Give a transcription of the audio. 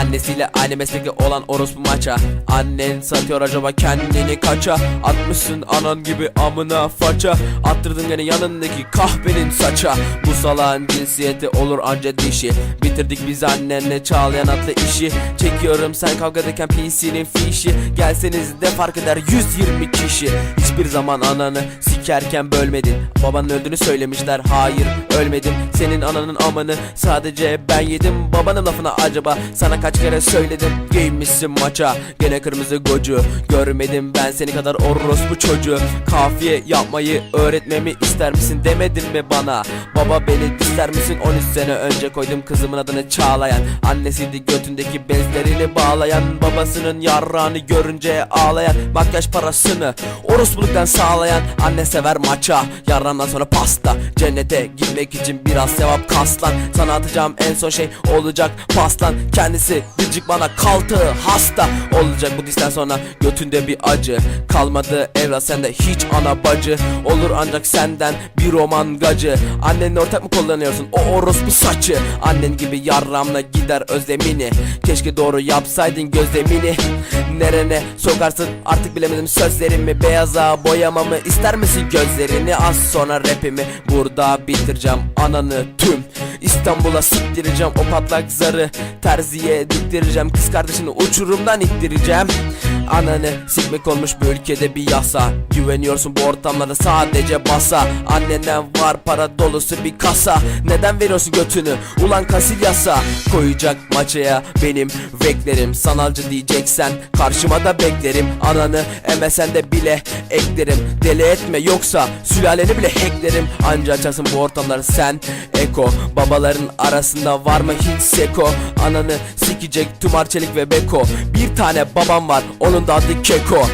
Annesiyle aynı meslekte olan orospu maça. Annen satıyor acaba kendini kaça? Atmışsın anan gibi amına faça. Attırdın gene yanındaki kahvenin saça. Bu salağın cinsiyeti olur anca dişi. Bitirdik biz annenle çağlayan atlı işi. Çekiyorum sen kavgadayken PC'nin fişi. Gelseniz de fark eder 120 kişi. Hiçbir zaman ananı sikerken bölmedin. Babanın öldüğünü söylemişler. Hayır ölmedim. Senin ananın amanı. Sadece ben yedim. Babanın lafına acaba sana kaç kere söyledim? Giymişsin maça. Gene kırmızı gocu. Görmedim ben seni kadar orospu çocuğu. Kafiye yapmayı öğretmemi ister misin demedin mi bana? Baba beni ister misin? 13 sene önce koydum kızımın adını Çağlayan. Annesiydi götündeki bezlerini bağlayan. Babasının yarrağını görünce ağlayan. Makyaj parasını orospuluktan sağlayan. Anne sever maça yarrağından sonra pasta. Cennete gitmek için biraz sevap kaslan. Sana atacağım en son şey olacak paslan. Kendisi gıcık bana kaltığı hasta. Olacak bu disten sonra götünde bir acı. Kalmadı evlat sende hiç ana bacı. Olur ancak senden bir roman gacı. Annenle ortak mı kullanıyorsun? O orospu saçı. Annen gibi yarramla gider özlemini. Keşke doğru yapsaydın gözlemini Nerene sokarsın. Artık bilemedim sözlerimi. Beyaza boyamamı ister misin gözlerini? Az sonra rapimi burada bitireceğim. Ananı tüm. İstanbul'a siktireceğim. O patlak zarı Terziye diktireceğim. Kız kardeşini uçurumdan ittireceğim Ananı sikmek olmuş bu ülkede bir yasa. Güveniyorsun bu ortamlara sadece basa. Annenden var para dolusu bir kasa. Neden veriyorsun götünü? Ulan kasil yasa. Koyacak maçaya benim beklerim Sanalcı diyeceksen karşıma da beklerim. Ananı emesen de bile eklerim. Deli etme yoksa sülaleni bile hacklerim. Anca açarsın bu ortamları sen Eko. Babaların arasında var mı hiç seko? Ananı sikecek tüm Arçelik ve Beko. Bir tane babam var onun da adı Keko